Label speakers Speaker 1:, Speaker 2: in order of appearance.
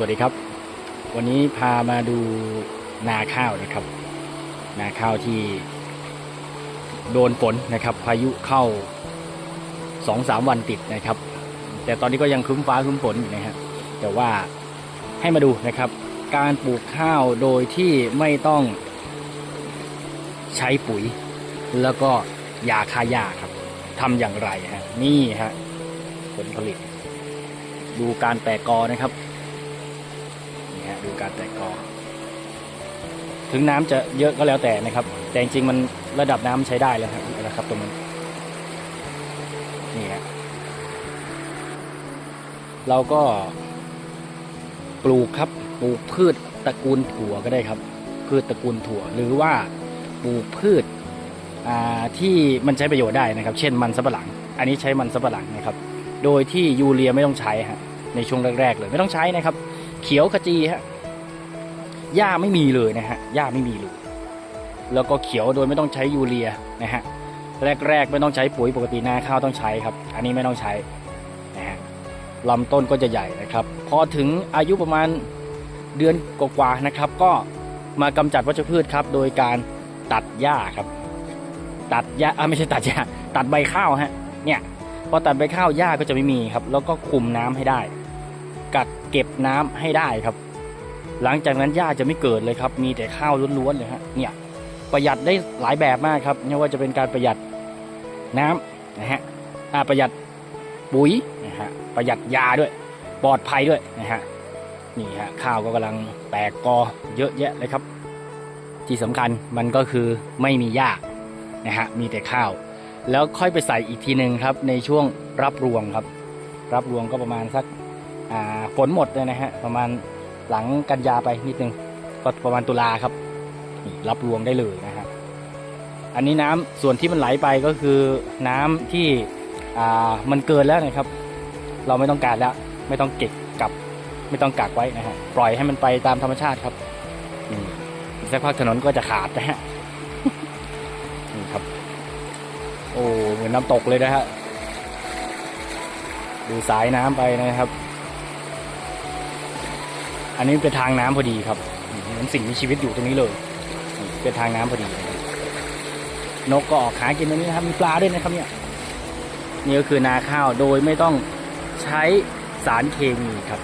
Speaker 1: วัสดีครับ วันนี้พามาดูนาข้าวนะครับ นาข้าวที่โดนฝนนะครับ พายุเข้าสองสามวันติดนะครับ แต่ตอนนี้ก็ยังครึ้มฟ้าครึ้มฝนอยู่นะฮะแต่ว่าให้มาดูนะครับ การปลูกข้าวโดยที่ไม่ต้องใช้ปุ๋ย แล้วก็ยาฆ่าหญ้าครับทำอย่างไรฮะนี่ฮะผลผลิต ดูการแตกกอนะครับ นี่ฮะดูการแตกกอ ถึงน้ำจะเยอะก็แล้วแต่นะครับ แต่จริงๆมันระดับน้ำใช้ได้แล้วนะครับ ตรงนี้นี่ฮะเราก็ปลูกครับปลูกพืชตระกูลถั่วก็ได้ครับ พืชตระกูลถั่ว หรือว่าปลูกพืชที่มันใช้ประโยชน์ได้นะครับ เช่นมันสำปะหลัง อันนี้ใช้มันสำปะหลังนะครับ โดยที่ยูเรียไม่ต้องใช้ฮะในช่วงแรกๆเลยไม่ต้องใช้นะครับ เขียวขจีฮะ หญ้าไม่มีเลยนะฮะหญ้าไม่มีเลย แล้วก็เขียวโดยไม่ต้องใช้ยูเรียนะฮะแรก ๆ ไม่ต้องใช้ปุ๋ยปกตินาข้าวต้องใช้ครับ อันนี้ไม่ต้องใช้นะฮะลำต้นก็จะใหญ่นะครับ พอถึงอายุประมาณเดือนกว่าๆนะครับ ก็มากำจัดวัชพืชครับ โดยการตัดหญ้าครับ ตัดหญ้าอ่าไม่ใช่ตัดหญ้าตัดใบข้าวฮะเนี่ยพอตัดใบข้าวหญ้าก็จะไม่มีครับ แล้วก็คุมน้ำให้ได้ กักเก็บน้ำให้ได้ครับ หลังจากนั้นหญ้าจะไม่เกิดเลยครับ มีแต่ข้าวล้วนๆเลยฮะเนี่ยประหยัดได้หลายแบบมากครับไม่ว่าจะเป็นการประหยัดน้ำนะฮะประหยัดปุ๋ยนะฮะประหยัดยาด้วยปลอดภัยด้วยนะฮะนี่ฮะข้าวก็กำลังแตกกอเยอะแยะเลยครับ ที่สำคัญมันก็คือไม่มีหญ้านะฮะมีแต่ข้าว แล้วค่อยไปใส่อีกทีหนึ่งครับในช่วงรับรวงครับ รับรวงก็ประมาณสักฝนหมดเลยนะฮะประมาณ หลังกันยาไปนิดนึงก็ประมาณตุลาครับรับรวงได้เลยนะฮะอันนี้น้ำส่วนที่มันไหลไปก็คือน้ำที่มันเกินแล้วนะครับ เราไม่ต้องการแล้ว ไม่ต้องเก็บกลับ ไม่ต้องกักไว้นะฮะปล่อยให้มันไปตามธรรมชาติครับอีกสักพักถนนก็จะขาดนะฮะนี่ครับ โอ้เหมือนน้ำตกเลยนะฮะดูสายน้ำไปนะครับ อันนี้เป็นทางน้ำพอดีครับเหมือนสิ่งมีชีวิตอยู่ตรงนี้เลย เป็นทางน้ำพอดีนะครับนกก็ออกหากินตรงนี้นะครับมีปลาด้วยนะครับเนี่ยนี่ก็คือนาข้าวโดยไม่ต้องใช้สารเคมีครับ